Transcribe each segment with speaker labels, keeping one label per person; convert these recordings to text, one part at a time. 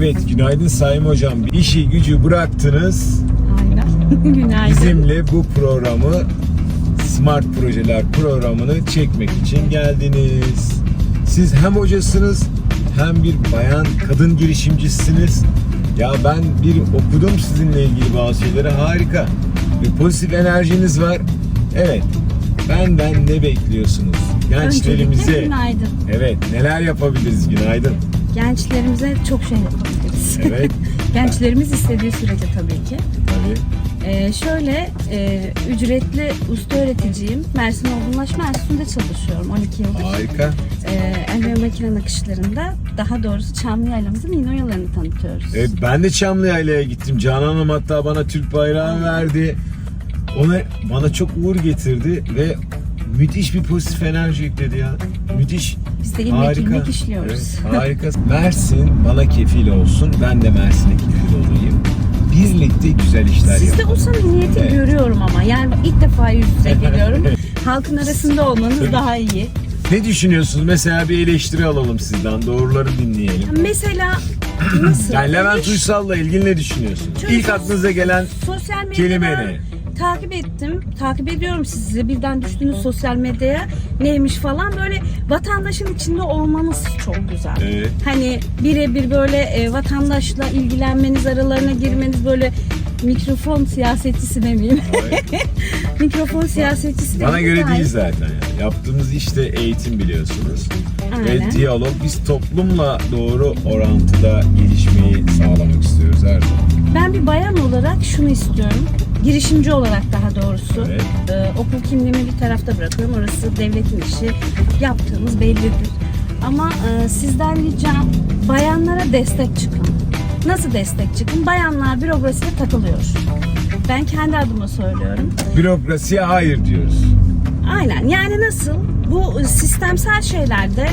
Speaker 1: Evet günaydın Sayın Hocam. İşi gücü bıraktınız.
Speaker 2: Aynen. Günaydın.
Speaker 1: Bizimle bu programı Smart Projeler programını çekmek için geldiniz. Siz hem hocasınız hem bir bayan kadın girişimcisiniz. Ya ben bir okudum sizinle ilgili bazı şeyleri harika. Bir pozitif enerjiniz var. Evet. Benden ne bekliyorsunuz? Gençlerimize. Evet, neler yapabiliriz? Günaydın.
Speaker 2: Gençlerimize çok şey yapabiliriz.
Speaker 1: Evet.
Speaker 2: Gençlerimiz istediği sürece tabii ki.
Speaker 1: Tabii.
Speaker 2: Ee, şöyle e, ücretli usta öğreticiyim. Mersin Olgunlaşma Enstitüsü'nde çalışıyorum 12 yıldır.
Speaker 1: Harika.
Speaker 2: Ee, el ve makine nakışlarında daha doğrusu Çamlı Yaylamızın yine oyalarını tanıtıyoruz.
Speaker 1: E, ben de Çamlıyayla'ya gittim. Canan Hanım hatta bana Türk bayrağı verdi. Ona bana çok uğur getirdi ve müthiş bir pozitif enerji yükledi ya. Müthiş.
Speaker 2: Biz de ilmek
Speaker 1: Harika.
Speaker 2: ilmek işliyoruz.
Speaker 1: Evet, harika. Mersin bana kefil olsun. Ben de Mersin'e kefil olayım. Birlikte güzel işler
Speaker 2: Sizde
Speaker 1: yapalım.
Speaker 2: o samimiyeti
Speaker 1: Evet.
Speaker 2: görüyorum ama yani ilk defa yüz yüze geliyorum. Halkın arasında olmanız daha iyi.
Speaker 1: Ne düşünüyorsunuz? Mesela bir eleştiri alalım sizden. Doğruları dinleyelim.
Speaker 2: Mesela nasıl?
Speaker 1: Yani Levent Uysal'la ilgili ne düşünüyorsunuz?
Speaker 2: Şöyle
Speaker 1: İlk aklınıza gelen
Speaker 2: sosyal medyada
Speaker 1: kelime ne?
Speaker 2: Takip ettim. Takip ediyorum sizi. Birden düştünüz sosyal medyaya. Neymiş falan böyle vatandaşın içinde olmanız çok güzel.
Speaker 1: Evet.
Speaker 2: Hani birebir böyle e, vatandaşla ilgilenmeniz, aralarına girmeniz böyle mikrofon siyasetçisi demeyeyim.
Speaker 1: Evet.
Speaker 2: mikrofon siyasetçisi
Speaker 1: Bana göre değil zaten. Yani. Yaptığımız işte eğitim biliyorsunuz. Ve
Speaker 2: Aynen.
Speaker 1: diyalog. Biz toplumla doğru orantıda gelişmeyi sağlamak istiyoruz her zaman.
Speaker 2: Ben bir bayan olarak şunu istiyorum. Girişimci olarak daha doğrusu.
Speaker 1: Evet.
Speaker 2: Ee, okul kimliğimi bir tarafta bırakıyorum. Orası devletin işi. Yaptığımız bellidir. Ama e, sizden ricam bayanlara destek çıkın. Nasıl destek çıkın? Bayanlar bürokrasiye takılıyor. Ben kendi adıma söylüyorum.
Speaker 1: Bürokrasiye hayır diyoruz.
Speaker 2: Aynen. Yani nasıl? Bu sistemsel şeylerde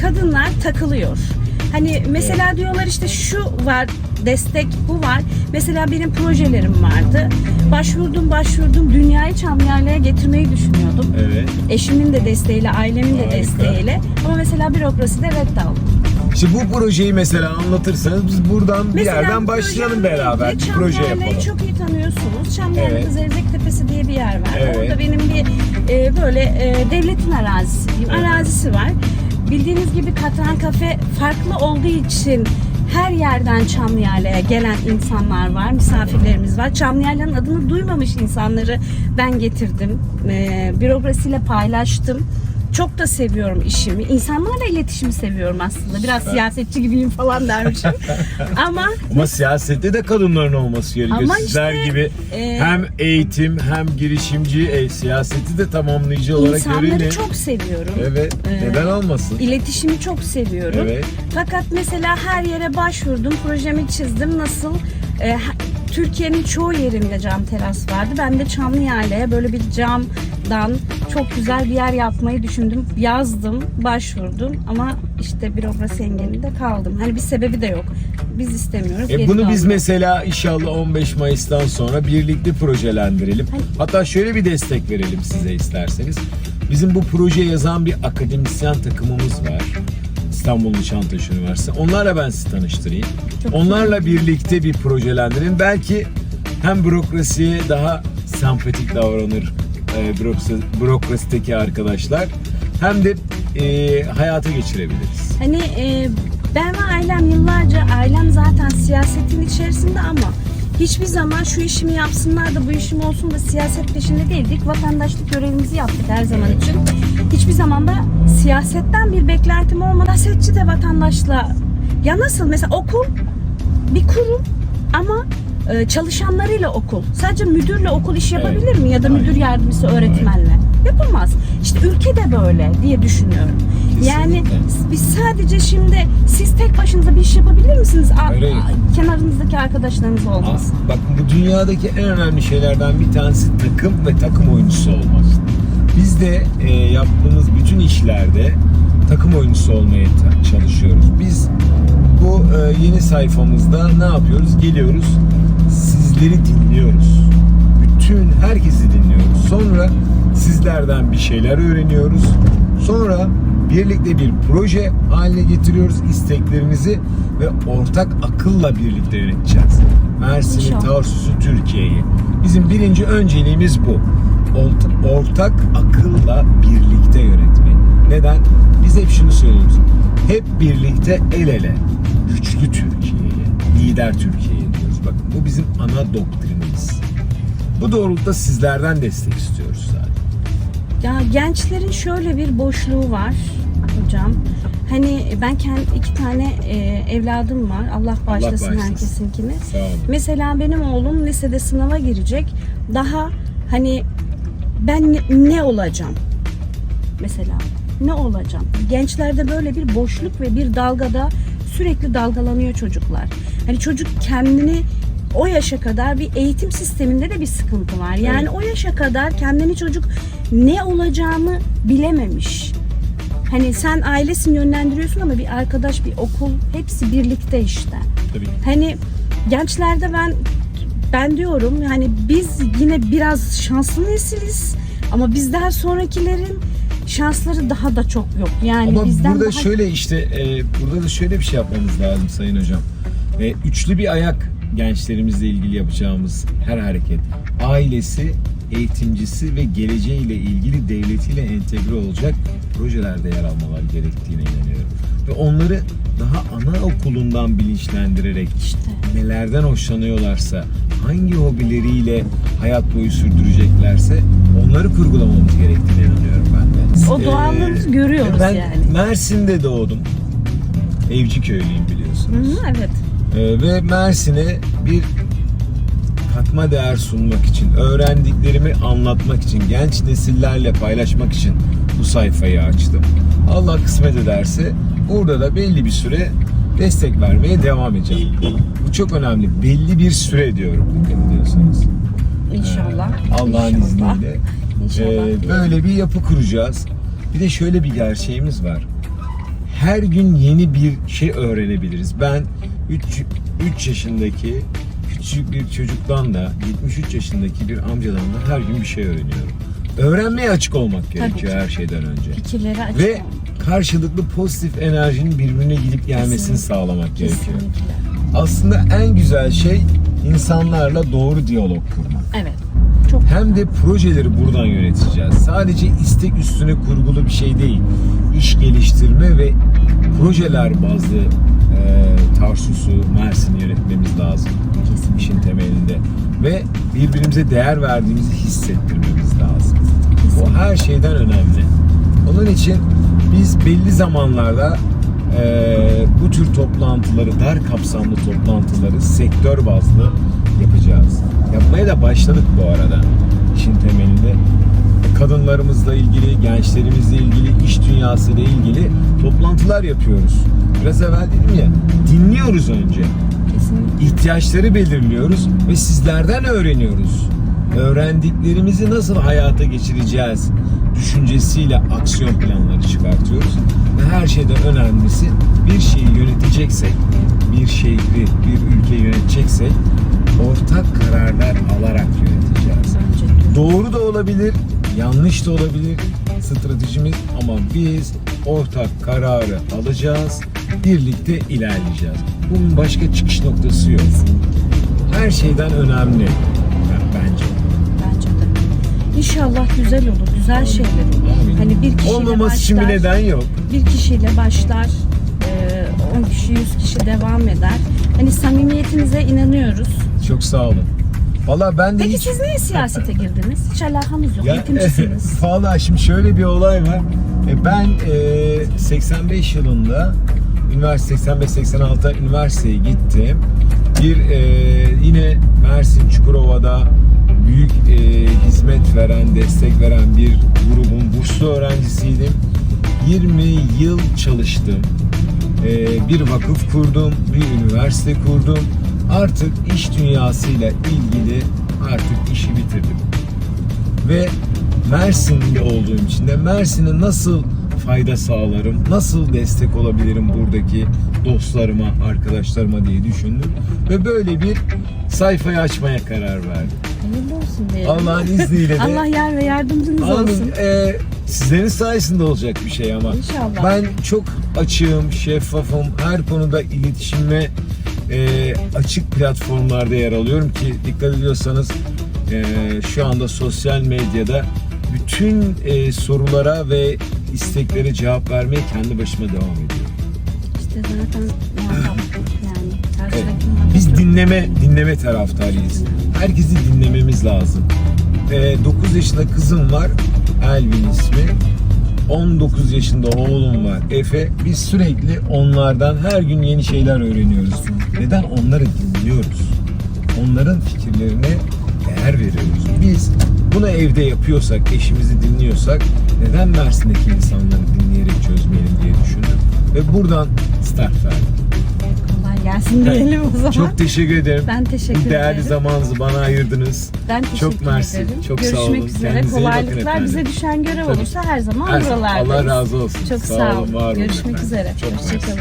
Speaker 2: kadınlar takılıyor. Hani mesela diyorlar işte şu var destek bu var. Mesela benim projelerim vardı. Başvurdum başvurdum dünyayı Çamlıhale'ye getirmeyi düşünüyordum.
Speaker 1: Evet.
Speaker 2: Eşimin de desteğiyle, ailemin de
Speaker 1: Harika.
Speaker 2: desteğiyle. Ama mesela bürokraside red aldım.
Speaker 1: İşte bu projeyi mesela anlatırsanız biz buradan bir
Speaker 2: Mesela
Speaker 1: yerden başlayalım beraber. Bir proje yapalım.
Speaker 2: çok iyi tanıyorsunuz. Çamlıhale'de
Speaker 1: Evet.
Speaker 2: Zevzek Tepesi diye bir yer var.
Speaker 1: Evet.
Speaker 2: Orada benim bir e, böyle e, devletin arazisi diyeyim.
Speaker 1: Evet.
Speaker 2: Arazisi var. Bildiğiniz gibi Katran Kafe farklı olduğu için her yerden Çamlıhale'ye gelen insanlar var, misafirlerimiz var. Çamlıhale'nin adını duymamış insanları ben getirdim. E, bürokrasiyle paylaştım. Çok da seviyorum işimi. İnsanlarla iletişimi seviyorum aslında. Biraz
Speaker 1: Süper.
Speaker 2: siyasetçi gibiyim falan dermişim. Ama
Speaker 1: Ama siyasette de kadınların olması gerekiyor.
Speaker 2: Ama
Speaker 1: Sizler
Speaker 2: işte,
Speaker 1: gibi
Speaker 2: e,
Speaker 1: hem eğitim hem girişimci, e, siyaseti de tamamlayıcı olarak
Speaker 2: İnsanları
Speaker 1: görelim.
Speaker 2: çok seviyorum.
Speaker 1: Evet.
Speaker 2: Ee,
Speaker 1: Neden olmasın?
Speaker 2: İletişimi çok seviyorum.
Speaker 1: Evet.
Speaker 2: Fakat mesela her yere başvurdum, projemi çizdim. Nasıl? Ha- Türkiye'nin çoğu yerinde cam teras vardı. Ben de Çamlıyale'ye böyle bir camdan çok güzel bir yer yapmayı düşündüm. Yazdım, başvurdum ama işte bürokrasi engelinde kaldım. Hani bir sebebi de yok. Biz istemiyoruz.
Speaker 1: E
Speaker 2: geri
Speaker 1: bunu biz mesela inşallah 15 Mayıs'tan sonra birlikte projelendirelim.
Speaker 2: Hani-
Speaker 1: Hatta şöyle bir destek verelim size isterseniz. Bizim bu proje yazan bir akademisyen takımımız var. İstanbul Nişantaşı Üniversitesi. Onlarla ben sizi tanıştırayım.
Speaker 2: Çok
Speaker 1: Onlarla birlikte bir projelendirin. Belki hem bürokrasiye daha sempatik davranır e, bürokrasi, bürokrasideki arkadaşlar hem de e, hayata geçirebiliriz.
Speaker 2: Hani e, ben ve ailem yıllarca ailem zaten siyasetin içerisinde ama hiçbir zaman şu işimi yapsınlar da bu işim olsun da siyaset peşinde değildik. Vatandaşlık görevimizi yaptık her zaman için. Hiçbir zaman da siyasetten bir beklentim olmadı. Siyasetçi de vatandaşla ya nasıl mesela okul bir kurum ama e, çalışanlarıyla okul. Sadece müdürle okul iş
Speaker 1: Evet.
Speaker 2: yapabilir mi? Ya da
Speaker 1: Aynen.
Speaker 2: müdür yardımcısı öğretmenle. Yapamaz. İşte ülke de böyle diye düşünüyorum. Yani
Speaker 1: Kesinlikle.
Speaker 2: biz sadece şimdi siz tek başınıza bir iş yapabilir misiniz? A- kenarınızdaki arkadaşlarınız olmaz.
Speaker 1: Aa, Bak bu dünyadaki en önemli şeylerden bir tanesi takım ve takım oyuncusu olmak. Biz de e, yaptığımız bütün işlerde takım oyuncusu olmaya çalışıyoruz. Biz bu e, yeni sayfamızda ne yapıyoruz? Geliyoruz, sizleri dinliyoruz. Bütün herkesi dinliyoruz. Sonra sizlerden bir şeyler öğreniyoruz. Sonra birlikte bir proje haline getiriyoruz isteklerimizi ve ortak akılla birlikte yöneteceğiz. Mersin'i. Tarsus'u, Türkiye'yi. Bizim birinci önceliğimiz bu. Ort- Ortak akılla birlikte yönetmek. Neden? Biz hep şunu söylüyoruz. Hep birlikte el ele güçlü Türkiye'ye, lider Türkiye'ye diyoruz. Bakın bu bizim ana doktrinimiz. Bu doğrultuda sizlerden destek istiyoruz zaten.
Speaker 2: Ya gençlerin şöyle bir boşluğu var hocam. Hani ben kendi iki tane e, evladım var. Allah bağışlasın
Speaker 1: bağışlasın.
Speaker 2: herkesinkini.
Speaker 1: Sağ olun.
Speaker 2: Mesela benim oğlum lisede sınava girecek. Daha hani ben ne, ne olacağım? Mesela ne olacağım? Gençlerde böyle bir boşluk ve bir dalgada sürekli dalgalanıyor çocuklar. Hani çocuk kendini o yaşa kadar bir eğitim sisteminde de bir sıkıntı var. Yani
Speaker 1: Evet.
Speaker 2: o yaşa kadar kendini çocuk ne olacağımı bilememiş. Hani sen ailesini yönlendiriyorsun ama bir arkadaş, bir okul hepsi birlikte işte.
Speaker 1: Tabii.
Speaker 2: Hani gençlerde ben ben diyorum yani biz yine biraz şanslı nesiliz ama bizden sonrakilerin şansları daha da çok yok. Yani
Speaker 1: Ama
Speaker 2: bizden
Speaker 1: burada
Speaker 2: daha
Speaker 1: şöyle işte e, burada da şöyle bir şey yapmamız lazım Sayın Hocam. E, üçlü bir ayak gençlerimizle ilgili yapacağımız her hareket. Ailesi, eğitimcisi ve geleceğiyle ilgili devletiyle entegre olacak projelerde yer almalar gerektiğine inanıyorum. Ve onları daha anaokulundan bilinçlendirerek
Speaker 2: işte
Speaker 1: nelerden hoşlanıyorlarsa, hangi hobileriyle hayat boyu sürdüreceklerse onları kurgulamamız gerektiğine inanıyorum.
Speaker 2: O doğallığımızı görüyoruz
Speaker 1: ben
Speaker 2: yani.
Speaker 1: Mersin'de doğdum. Evci köylüyüm biliyorsunuz.
Speaker 2: Hı evet.
Speaker 1: Ee, ve Mersin'e bir katma değer sunmak için, öğrendiklerimi anlatmak için, genç nesillerle paylaşmak için bu sayfayı açtım. Allah kısmet ederse burada da belli bir süre destek vermeye devam edeceğim. Bu çok önemli. Belli bir süre diyorum dikkat ediyorsanız.
Speaker 2: İnşallah.
Speaker 1: Ee, Allah'ın izniyle. Ee, böyle bir yapı kuracağız. Bir de şöyle bir gerçeğimiz var. Her gün yeni bir şey öğrenebiliriz. Ben 3 3 yaşındaki küçük bir çocuktan da 73 yaşındaki bir amcadan da her gün bir şey öğreniyorum. Öğrenmeye açık olmak gerekiyor
Speaker 2: ki.
Speaker 1: her şeyden önce.
Speaker 2: Fikirleri açık
Speaker 1: Ve karşılıklı pozitif enerjinin birbirine gidip gelmesini
Speaker 2: Kesinlikle.
Speaker 1: sağlamak gerekiyor.
Speaker 2: Kesinlikle.
Speaker 1: Aslında en güzel şey insanlarla doğru diyalog kurmak.
Speaker 2: Evet.
Speaker 1: Hem de projeleri buradan yöneteceğiz. Sadece istek üstüne kurgulu bir şey değil. İş geliştirme ve projeler bazlı e, Tarsus'u, Mersin'i yönetmemiz lazım.
Speaker 2: kesinlikle.
Speaker 1: işin temelinde. Ve birbirimize değer verdiğimizi hissettirmemiz lazım. O her şeyden önemli. Onun için biz belli zamanlarda e, bu tür toplantıları, dar kapsamlı toplantıları sektör bazlı yapacağız. Yapmaya da başladık bu arada işin temelinde. Kadınlarımızla ilgili, gençlerimizle ilgili, iş dünyasıyla ilgili toplantılar yapıyoruz. Biraz evvel dedim ya, dinliyoruz önce
Speaker 2: Kesinlikle.
Speaker 1: ihtiyaçları belirliyoruz ve sizlerden öğreniyoruz. Öğrendiklerimizi nasıl hayata geçireceğiz düşüncesiyle aksiyon planları çıkartıyoruz. Ve her şeyden önemlisi bir şeyi yöneteceksek, bir şehri, bir ülke yöneteceksek ortak kararlar alarak yöneteceğiz.
Speaker 2: Bence.
Speaker 1: Doğru da olabilir, yanlış da olabilir stratejimiz ama biz ortak kararı alacağız, birlikte ilerleyeceğiz. Bunun başka çıkış noktası yok. Her şeyden önemli yani bence.
Speaker 2: Bence de. İnşallah güzel olur. Güzel şeyler olur.
Speaker 1: Amin.
Speaker 2: Hani bir kişiyle
Speaker 1: Olmaması için bir
Speaker 2: başlar.
Speaker 1: neden yok.
Speaker 2: bir kişiyle başlar, e, 10 kişi, 100 kişi devam eder. Hani samimiyetinize inanıyoruz.
Speaker 1: Çok sağ olun. Valla ben de
Speaker 2: Peki
Speaker 1: hiç...
Speaker 2: siz niye siyasete girdiniz? Hiç alakanız yok, eğitimcisiniz.
Speaker 1: Valla şimdi şöyle bir olay var. E, Ben e, 85 yılında üniversite 85-86'da üniversiteye gittim. Bir e, yine Mersin Çukurova'da büyük e, hizmet veren, destek veren bir grubun burslu öğrencisiydim. 20 yıl çalıştım. E, bir vakıf kurdum, bir üniversite kurdum. Artık iş dünyasıyla ilgili artık işi bitirdim ve Mersin'de olduğum için de Mersin'e nasıl fayda sağlarım? Nasıl destek olabilirim buradaki dostlarıma, arkadaşlarıma diye düşündüm. Ve böyle bir sayfayı açmaya karar verdim.
Speaker 2: Hayırlı olsun diyelim.
Speaker 1: Allah'ın izniyle de
Speaker 2: Allah yar ve yardımcınız
Speaker 1: Amin.
Speaker 2: olsun.
Speaker 1: Ee, sizlerin sayesinde olacak bir şey ama.
Speaker 2: İnşallah.
Speaker 1: Ben çok açığım, şeffafım. Her konuda iletişime e, açık platformlarda yer alıyorum ki dikkat ediyorsanız e, şu anda sosyal medyada bütün e, sorulara ve isteklere cevap vermeye kendi başıma devam ediyorum.
Speaker 2: İşte zaten yani.
Speaker 1: Evet. Biz dinleme dinleme taraftarıyız. Herkesi dinlememiz lazım. Ee, 9 yaşında kızım var. Elvin ismi. 19 yaşında oğlum var. Efe. Biz sürekli onlardan her gün yeni şeyler öğreniyoruz. Neden? Onları dinliyoruz. Onların fikirlerine değer veriyoruz. Biz bunu evde yapıyorsak, eşimizi dinliyorsak neden Mersin'deki insanları dinleyerek çözmeyelim diye düşündüm. Ve buradan start verdim.
Speaker 2: Gelsin diyelim o zaman.
Speaker 1: Çok teşekkür ederim.
Speaker 2: ben teşekkür
Speaker 1: Bu değerli
Speaker 2: ederim.
Speaker 1: zamanınızı bana ayırdınız.
Speaker 2: Ben teşekkür
Speaker 1: Çok mersi,
Speaker 2: ederim.
Speaker 1: çok sağ
Speaker 2: Görüşmek
Speaker 1: olun.
Speaker 2: üzere.
Speaker 1: Kendinize
Speaker 2: Kolaylıklar bize düşen görev olursa her zaman
Speaker 1: Her-
Speaker 2: buralardayız.
Speaker 1: Allah razı olsun.
Speaker 2: Çok
Speaker 1: Sağ
Speaker 2: sağ
Speaker 1: olun,
Speaker 2: olun. Görüşmek
Speaker 1: efendim.
Speaker 2: üzere.
Speaker 1: Çok.
Speaker 2: Hoşçakalın.